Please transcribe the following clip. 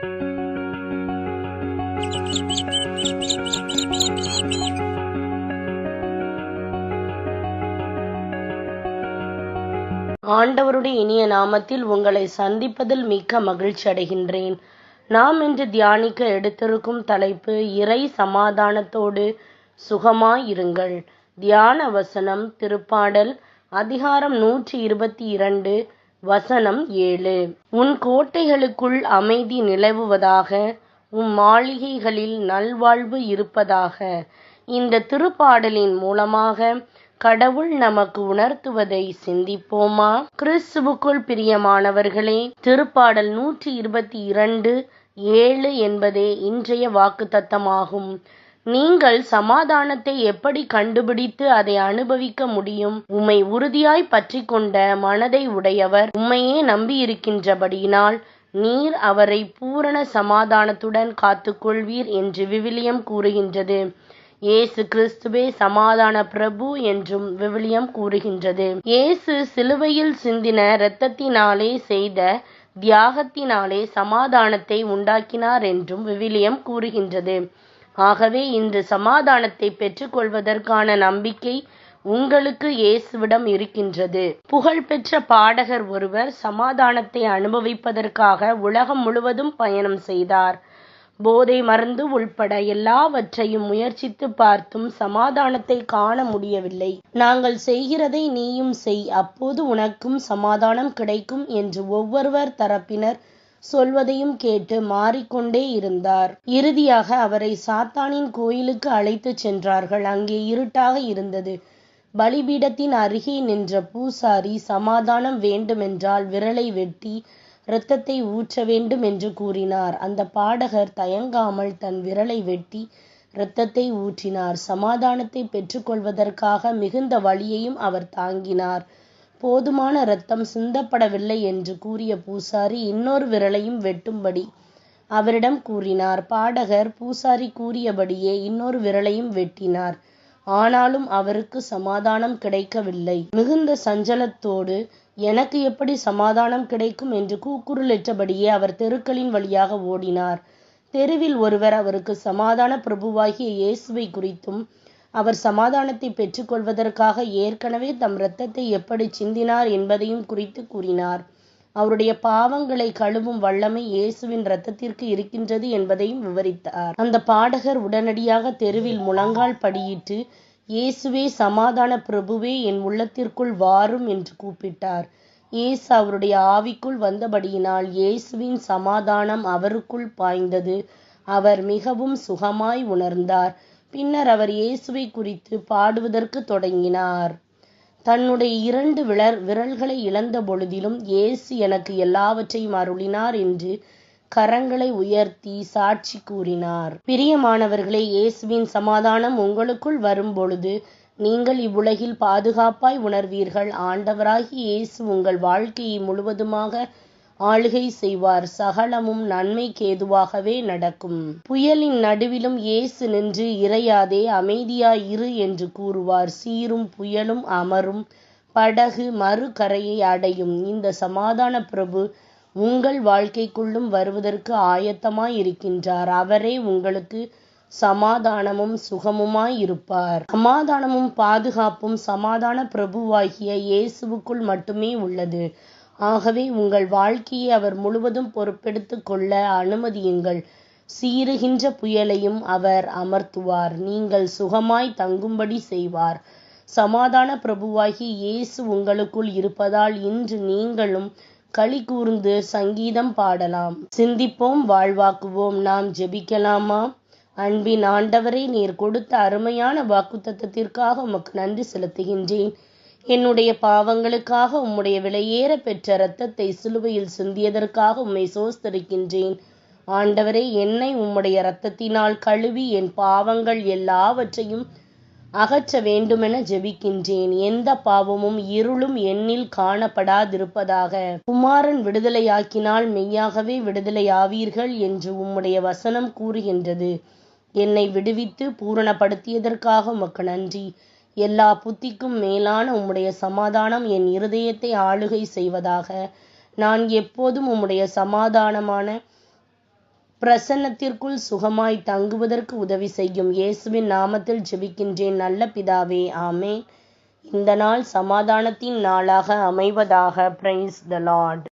ஆண்டவருடைய இனிய நாமத்தில் உங்களை சந்திப்பதில் மிக்க மகிழ்ச்சி அடைகின்றேன். நாம் இன்று தியானிக்க எடுத்திருக்கும் தலைப்பு இறை சமாதானத்தோடு சுகமாயிருங்கள் தியான வசனம் திருப்பாடல் அதிகாரம் நூற்றி இருபத்தி இரண்டு வசனம் ஏழு. உன் கோட்டைகளுக்குள் அமைதி நிலவுவதாக உம் மாளிகைகளில் நல்வாழ்வு இருப்பதாக. இந்த திருப்பாடலின் மூலமாக கடவுள் நமக்கு உணர்த்துவதை சிந்திப்போமா? கிறிஸ்துவுக்குள் பிரியமானவர்களே திருப்பாடல் நூற்றி இருபத்தி இரண்டு ஏழு என்பதே இன்றைய வாக்குத்தத்தமாகும். நீங்கள் சமாதானத்தை எப்படி கண்டுபிடித்து அதை அனுபவிக்க முடியும்? உம்மை உறுதியாய் பற்றி கொண்ட மனதை உடையவர் உம்மையே நம்பியிருக்கின்றபடியினால் நீர் அவரை பூரண சமாதானத்துடன் காத்துக்கொள்வீர் என்று விவிலியம் கூறுகின்றது. இயேசு கிறிஸ்துவே சமாதான பிரபு என்றும் விவிலியம் கூறுகின்றது. இயேசு சிலுவையில் சிந்தின இரத்தத்தினாலே செய்த தியாகத்தினாலே சமாதானத்தை உண்டாக்கினார் என்றும் விவிலியம் கூறுகின்றது. ஆகவே இன்று சமாதானத்தை பெற்றுக்கொள்வதற்கான நம்பிக்கை உங்களுக்கு இயேசுவிடம் இருக்கின்றது. புகழ்பெற்ற பாடகர் ஒருவர் சமாதானத்தை அனுபவிப்பதற்காக உலகம் முழுவதும் பயணம் செய்தார். போதை மருந்து உள்பட எல்லாவற்றையும் முயற்சித்து பார்த்தும் சமாதானத்தை காண முடியவில்லை. நாங்கள் செய்கிறதை நீயும் செய் அப்போது உனக்கும் சமாதானம் கிடைக்கும் என்று ஒவ்வொருவர் தரப்பினர் சொல்வதையும் கேட்டு மாறிக்கொண்டே இருந்தார். இறுதியாக அவரை சாத்தானின் கோயிலுக்கு அழைத்துச் சென்றார்கள். அங்கே இருட்டாக இருந்தது. பலிபீடத்தின் அருகே நின்ற பூசாரி சமாதானம் வேண்டுமென்றால் விரலை வெட்டி இரத்தத்தை ஊற்ற வேண்டும் என்று கூறினார். அந்த பாடகர் தயங்காமல் தன் விரலை வெட்டி இரத்தத்தை ஊற்றினார். சமாதானத்தை பெற்றுக்கொள்வதற்காக மிகுந்த வழியையும் அவர் தாங்கினார். போதுமான இரத்தம் சிந்தப்படவில்லை என்று கூறிய பூசாரி இன்னொரு விரலையும் வெட்டும்படி அவரிடம் கூறினார். பாடகர் பூசாரி கூறியபடியே இன்னொரு விரலையும் வெட்டினார். ஆனாலும் அவருக்கு சமாதானம் கிடைக்கவில்லை. மிகுந்த சஞ்சலத்தோடு எனக்கு எப்படி சமாதானம் கிடைக்கும்? என்று கூக்குரலிட்டபடியே அவர் தெருக்களின் வழியாக ஓடினார். தெருவில் ஒருவர் அவருக்கு சமாதான பிரபுவாகிய இயேசுவை குறித்தும் அவர் சமாதானத்தை பெற்றுக்கொள்வதற்காக ஏற்கனவே தம் இரத்தத்தை எப்படி சிந்தினார் என்பதையும் குறித்து கூறினார். அவருடைய பாவங்களை கழுவும் வல்லமை இயேசுவின் இரத்தத்திற்கு இருக்கின்றது என்பதையும் விவரித்தார். அந்த பாடகர் உடனடியாக தெருவில் முழங்கால் படியிட்டு இயேசுவே சமாதான பிரபுவே என் உள்ளத்திற்குள் வாரும் என்று கூப்பிட்டார். இயேசு அவருடைய ஆவிக்குள் வந்தபடியினால் இயேசுவின் சமாதானம் அவருக்குள் பாய்ந்தது. அவர் மிகவும் சுகமாய் உணர்ந்தார். பின்னர் அவர் இயேசுவை குறித்து பாடுவதற்கு தொடங்கினார். தன்னுடைய இரண்டு விரல் விரல்களை இழந்த பொழுதிலும் இயேசு எனக்கு எல்லாவற்றையும் அருளினார் என்று கரங்களை உயர்த்தி சாட்சி கூறினார். பிரியமானவர்களே இயேசுவின் சமாதானம் உங்களுக்குள் வரும் பொழுது நீங்கள் இவ்வுலகில் பாதுகாப்பாய் உணர்வீர்கள். ஆண்டவராகி இயேசு உங்கள் வாழ்க்கையை முழுவதுமாக ஆளுகை செய்வார். சகலமும் நன்மைக்கு ஏதுவாகவே நடக்கும். புயலின் நடுவிலும் இயேசு நின்று இறையாதே அமைதியாய் இரு என்று கூறுவார். சீரும் புயலும் அமரும். படகு மறு கரையை அடையும். இந்த சமாதான பிரபு உங்கள் வாழ்க்கைக்குள்ளும் வருவதற்கு ஆயத்தமாய் இருக்கின்றார் அவரே உங்களுக்கு சமாதானமும் சுகமுமாய் இருப்பார் சமாதானமும் பாதுகாப்பும் சமாதான பிரபுவாகிய இயேசுவுக்குள் மட்டுமே உள்ளது. ஆகவே உங்கள் வாழ்க்கையை அவர் முழுவதும் பொறுப்பெடுத்து கொள்ள அனுமதியுங்கள். சீறுகின்ற புயலையும் அவர் அமர்த்துவார். நீங்கள் சுகமாய் தங்கும்படி செய்வார். சமாதான பிரபுவாகி இயேசு உங்களுக்குள் இருப்பதால் இன்று நீங்களும் களி கூர்ந்து சங்கீதம் பாடலாம். சிந்திப்போம் வாழ்வாக்குவோம் நாம் ஜெபிக்கலாமா? அன்பின் ஆண்டவரை நீர் கொடுத்த அருமையான வாக்குத்தத்திற்காக உமக்கு நன்றி செலுத்துகின்றேன். என்னுடைய பாவங்களுக்காக உம்முடைய விலையேற பெற்ற இரத்தத்தை சிலுவையில் சிந்தியதற்காக உம்மை சோஸ்தரிக்கின்றேன். ஆண்டவரே என்னை உம்முடைய இரத்தத்தினால் கழுவி என் பாவங்கள் எல்லாவற்றையும் அகற்ற வேண்டுமென ஜெபிக்கின்றேன். எந்த பாவமும் இருளும் எண்ணில் காணப்படாதிருப்பதாக. குமாரன் விடுதலையாக்கினால் மெய்யாகவே விடுதலையாவீர்கள் என்று உம்முடைய வசனம் கூறுகின்றது. என்னை விடுவித்து பூரணப்படுத்தியதற்காக உமக்கு நன்றி. எல்லா புத்திக்கும் மேலான உம்முடைய சமாதானம் என் இருதயத்தை ஆளுகை செய்வதாக. நான் எப்போதும் உம்முடைய சமாதானமான பிரசன்னத்திற்குள் சுகமாய் தங்குவதற்கு உதவி செய்யும் இயேசுவின் நாமத்தில் ஜெபிக்கின்றேன் நல்ல பிதாவே ஆமேன். இந்த நாள் சமாதானத்தின் நாளாக அமைவதாக பிரைஸ் த லார்ட்